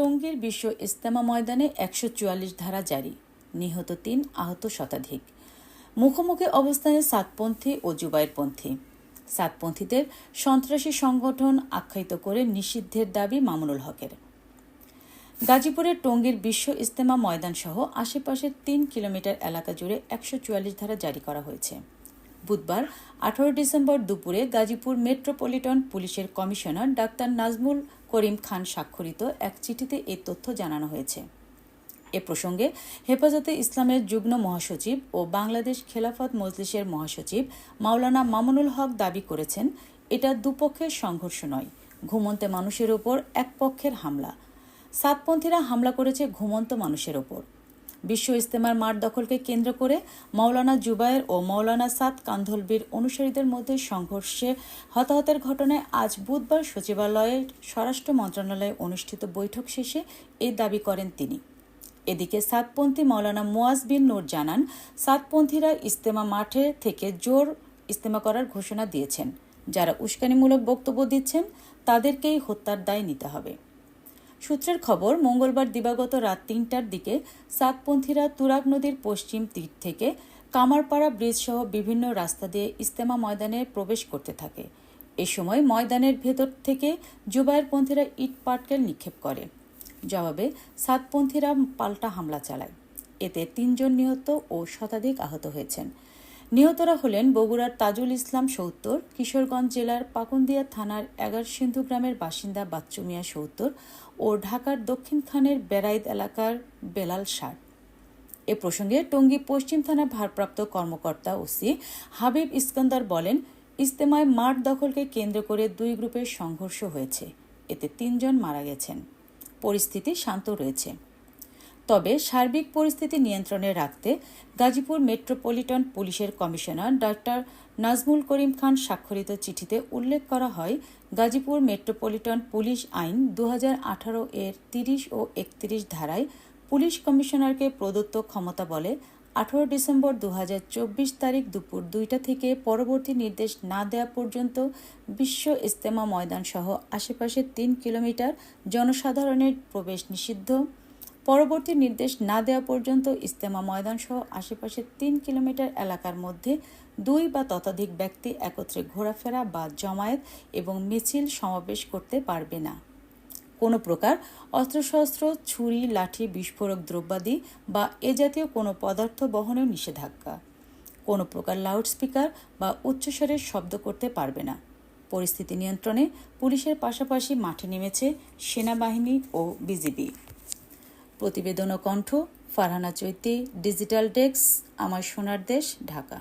টঙ্গীর বিশ্ব ইস্তেমা ময়দানে একশো চুয়াল্লিশ ধারা জারি, নিহত তিন আহত শতাধিক। মুখোমুখি অবস্থানে সাতপন্থী ও জুবাইরপন্থী। সাতপন্থীদের সন্ত্রাসী সংগঠন আখ্যায়িত করে নিষিদ্ধের দাবি মামুনুল হকের। গাজীপুরের টঙ্গীর বিশ্ব ইস্তেমা ময়দান সহ আশেপাশের তিন কিলোমিটার এলাকা জুড়ে একশো চুয়াল্লিশ ধারা জারি করা হয়েছে। বুধবার, আঠারো ডিসেম্বর দুপুরে গাজীপুর মেট্রোপলিটন পুলিশের কমিশনার ডাক্তার নাজমুল করিম খান স্বাক্ষরিত এক চিঠিতে এই তথ্য জানানো হয়েছে। এ প্রসঙ্গে হেফাজতে ইসলামের যুগ্ম মহাসচিব ও বাংলাদেশ খেলাফত মজলিসের মহাসচিব মাওলানা মামুনুল হক দাবি করেছেন, এটা দুপক্ষের সংঘর্ষ নয়, ঘুমন্তে মানুষের ওপর এক পক্ষের হামলা। সাতপন্থীরা হামলা করেছে ঘুমন্ত মানুষের ওপর। বিশ্ব ইস্তেমার মাঠ দখলকে কেন্দ্র করে মৌলানা জুবায়ের ও মৌলানা সাদ কান্ধলবির অনুসারীদের মধ্যে সংঘর্ষে হতাহতের ঘটনায় আজ বুধবার সচিবালয়ে স্বরাষ্ট্র মন্ত্রণালয়ে অনুষ্ঠিত বৈঠক শেষে এই দাবি করেন তিনি। এদিকে সাতপন্থী মৌলানা মুয়াজ বিন নূর জানান সাতপন্থীরা ইস্তেমা মাঠে থেকে জোর ইস্তেমা করার ঘোষণা দিয়েছেন। যারা উস্কানিমূলক বক্তব্য দিচ্ছেন, তাদেরকেই হত্যার দায় নিতে হবে। সূত্রের খবর, মঙ্গলবার দিবাগত রাত তিনটার দিকে সাতপন্থীরা তুরাগ নদীর পশ্চিম তীর থেকে কামারপাড়া ব্রিজ সহ বিভিন্ন রাস্তা দিয়ে ইস্তেমা ময়দানে প্রবেশ করতে থাকে। এ সময় ময়দানের ভেতর থেকে জুবায়েরপন্থীরা ইট পাটকেল নিক্ষেপ করে। জবাবে, সাতপন্থীরা পাল্টা হামলা চালায়। এতে তিনজন নিহত ও শতাধিক আহত হয়েছেন। নিহতরা হলেন বগুড়ার তাজুল ইসলাম সৌত্তর, কিশোরগঞ্জ জেলার পাকুন্দিয়া থানার এগার সিন্ধু গ্রামের বাসিন্দা বাচ্চু মিয়া সত্তর ও ঢাকার দক্ষিণ খানের বেড়াইদ এলাকার বেলাল ষাট। এ প্রসঙ্গে টঙ্গী পশ্চিম থানার ভারপ্রাপ্ত কর্মকর্তা ওসি হাবিব ইস্কান্দার বলেন ইস্তেমায় মাঠ দখলকে কেন্দ্র করে দুই গ্রুপের সংঘর্ষ হয়েছে। এতে তিনজন মারা গেছেন। পরিস্থিতি শান্ত রয়েছে। তবে সার্বিক পরিস্থিতি নিয়ন্ত্রণে রাখতে গাজীপুর মেট্রোপলিটন পুলিশের কমিশনার ডাক্তার নাজমুল করিম খান স্বাক্ষরিত চিঠিতে উল্লেখ করা হয়, গাজীপুর মেট্রোপলিটন পুলিশ আইন দু হাজার আঠারো এর তিরিশ ও একত্রিশ ধারায় পুলিশ কমিশনারকে প্রদত্ত ক্ষমতা বলে আঠারো ডিসেম্বর দু হাজার চব্বিশ তারিখ দুপুর দুইটা থেকে পরবর্তী নির্দেশ না দেওয়া পর্যন্ত বিশ্ব ইস্তেমা ময়দান সহ আশেপাশের তিন কিলোমিটার জনসাধারণের প্রবেশ নিষিদ্ধ। পরবর্তী নির্দেশ না দেওয়া পর্যন্ত ইস্তেমা ময়দান সহ আশেপাশের তিন কিলোমিটার এলাকার মধ্যে দুই বা ততোধিক ব্যক্তি একত্রে ঘোরাফেরা বা জমায়েত এবং মিছিল সমাবেশ করতে পারবে না। কোনো প্রকার অস্ত্রশস্ত্র, ছুরি, লাঠি, বিস্ফোরক দ্রব্যাদি বা এ জাতীয় কোনো পদার্থ বহনেও নিষেধাজ্ঞা। কোনো প্রকার লাউডস্পিকার বা উচ্চস্বরের শব্দ করতে পারবে না। পরিস্থিতি নিয়ন্ত্রণে পুলিশের পাশাপাশি মাঠে নেমেছে সেনাবাহিনী ও বিজিবি। প্রতিবেদন ও কণ্ঠ ফারহানা চৈতি ডিজিটাল ডেস্ক আমার সোনার দেশ ঢাকা।